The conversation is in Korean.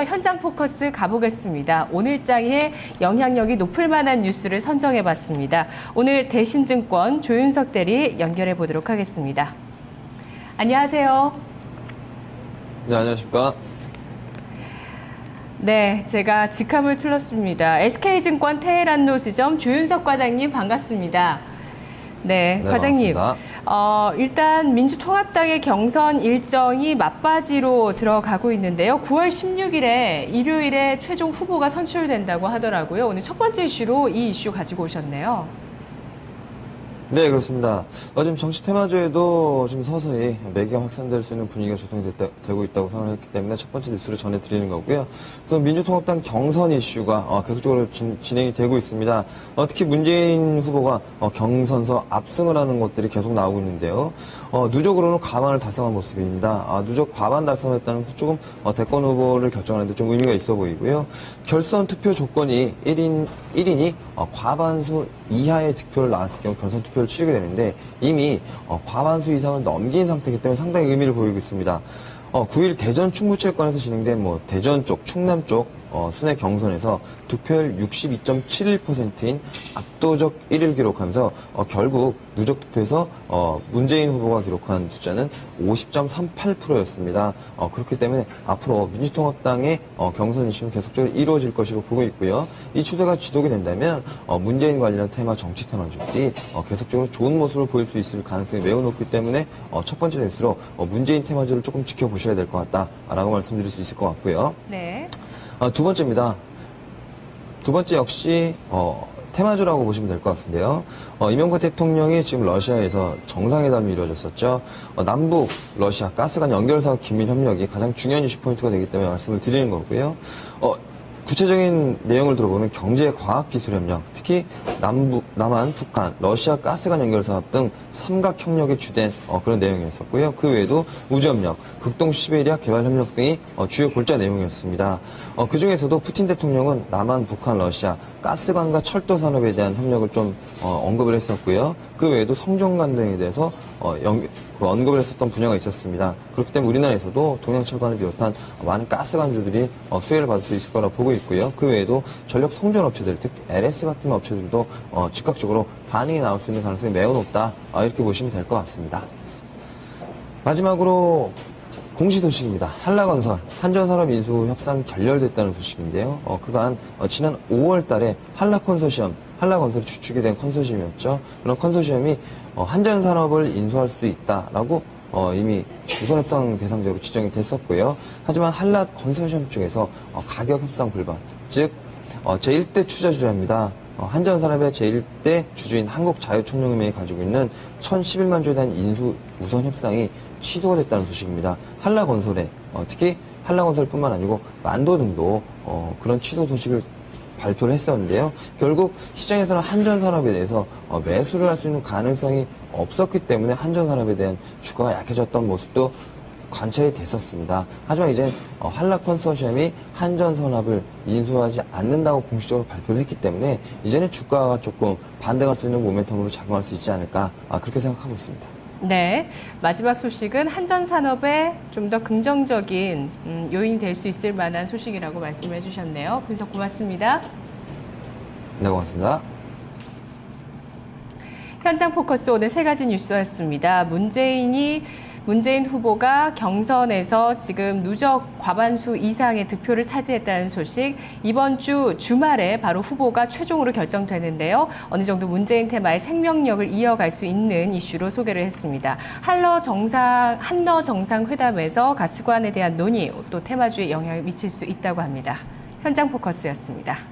현장 포커스 가보겠습니다. 오늘 장에 영향력이 높을 만한 뉴스를 선정해 봤습니다. 오늘 대신증권 조윤석 대리 연결해 보도록 하겠습니다. 안녕하세요. 네, 안녕하십니까. 네, 제가 직함을 틀었습니다. SK증권 테헤란로 지점 조윤석 과장님 반갑습니다. 네, 네, 과장님. 반갑습니다. 어, 일단 민주통합당의 경선 일정이 맞바지로 들어가고 있는데요. 9월 16일에 일요일에 최종 후보가 선출된다고 하더라고요. 오늘 첫 번째 이슈로 이 이슈 가지고 오셨네요. 네, 그렇습니다. 어, 지금 정치 테마주에도 지금 서서히 매기가 확산될 수 있는 분위기가 조성이 됐다- 되고 있다고 생각을 했기 때문에 첫 번째 뉴스를 전해드리는 거고요. 우선 민주통합당 경선 이슈가 어, 계속적으로 진, 행이 되고 있습니다. 어, 특히 문재인 후보가 어, 경선서 압승을 하는 것들이 계속 나오고 있는데요. 어, 누적으로는 과반을 달성한 모습입니다. 아, 누적 과반 달성했다는 것은 조금 어, 대권 후보를 결정하는데 좀 의미가 있어 보이고요. 결선 투표 조건이 1인, 1인이 어, 과반수 이하의 득표를 나왔을 경우 결선 투표 를 치르게 되는데 이미 어, 과반수 이상을 넘긴 상태이기 때문에 상당히 의미를 보이고 있습니다. 어, 9일 대전 충북체육관에서 진행된 뭐 대전 쪽, 충남 쪽 어, 순회 경선에서 득표율 62.71%인 압도적 1위를 기록하면서 어, 결국 누적 투표에서 어, 문재인 후보가 기록한 숫자는 50.38%였습니다. 어, 그렇기 때문에 앞으로 민주통합당의 어, 경선 이슈는 계속적으로 이루어질 것으로 보고 있고요. 이 추세가 지속이 된다면 어, 문재인 관련 테마, 정치 테마주들이 어, 계속적으로 좋은 모습을 보일 수 있을 가능성이 매우 높기 때문에 어, 첫 번째 뉴스로 어, 문재인 테마주를 조금 지켜보셔야 될 것 같다라고 말씀드릴 수 있을 것 같고요. 네. 아, 두 번째입니다. 두 번째 역시 어, 테마주라고 보시면 될 것 같은데요. 어, 이명박 대통령이 지금 러시아에서 정상회담이 이루어졌었죠. 어, 남북 러시아 가스관 연결사업 긴밀 협력이 가장 중요한 이슈 포인트가 되기 때문에 말씀을 드리는 거고요. 어, 구체적인 내용을 들어보면 경제 과학 기술 협력, 특히 남북, 남한, 북한, 러시아 가스관 연결 사업 등 삼각 협력이 주된 어, 그런 내용이었었고요. 그 외에도 우주 협력, 극동 시베리아 개발 협력 등이 어, 주요 골자 내용이었습니다. 어, 그 중에서도 푸틴 대통령은 남한, 북한, 러시아 가스관과 철도 산업에 대한 협력을 좀 어, 언급을 했었고요. 그 외에도 성정관 등에 대해서 어, 연- 그 언급을 했었던 분야가 있었습니다. 그렇기 때문에 우리나라에서도 동양철관을 비롯한 많은 가스관주들이 어, 수혜를 받을 수 있을 거라 보고 있고요. 그 외에도 전력 송전 업체들, 특히 LS 같은 업체들도 어, 즉각적으로 반응이 나올 수 있는 가능성이 매우 높다. 아, 이렇게 보시면 될 것 같습니다. 마지막으로 공시 소식입니다. 한라건설 한전산업 인수 협상 결렬됐다는 소식인데요. 어, 그간 어, 지난 5월 달에 한라컨소시엄, 한라건설이 주축이 된 컨소시엄이었죠. 그런 컨소시엄이 어, 한전산업을 인수할 수 있다라고 어, 이미 우선협상 대상자로 지정이 됐었고요. 하지만 한라 컨소시엄 쪽에서 어, 가격 협상 불발, 즉 어, 제1대 투자주자입니다. 어, 한전산업의 제1대 주주인 한국자유총연맹이 가지고 있는 1,011만 주에 대한 인수 우선 협상이 취소가 됐다는 소식입니다. 한라건설에 어, 특히 한라건설뿐만 아니고 만도 등도 어, 그런 취소 소식을 발표를 했었는데요. 결국 시장에서는 한전산업에 대해서 어, 매수를 할 수 있는 가능성이 없었기 때문에 한전산업에 대한 주가가 약해졌던 모습도 관찰이 됐었습니다. 하지만 이제 어, 한라 컨소시엄이 한전산업을 인수하지 않는다고 공식적으로 발표를 했기 때문에 이제는 주가가 조금 반등할 수 있는 모멘텀으로 작용할 수 있지 않을까 아, 그렇게 생각하고 있습니다. 네. 마지막 소식은 한전산업에 좀 더 긍정적인 음, 요인이 될 수 있을 만한 소식이라고 말씀을 해주셨네요. 분석 고맙습니다. 네, 고맙습니다. 현장 포커스 오늘 세 가지 뉴스였습니다. 문재인이 문재인 후보가 경선에서 지금 누적 과반수 이상의 득표를 차지했다는 소식. 이번 주 주말에 바로 후보가 최종으로 결정되는데요. 어느 정도 문재인 테마의 생명력을 이어갈 수 있는 이슈로 소개를 했습니다. 한러 정상 한러 정상 회담에서 가스관에 대한 논의 또 테마주에 영향을 미칠 수 있다고 합니다. 현장 포커스였습니다.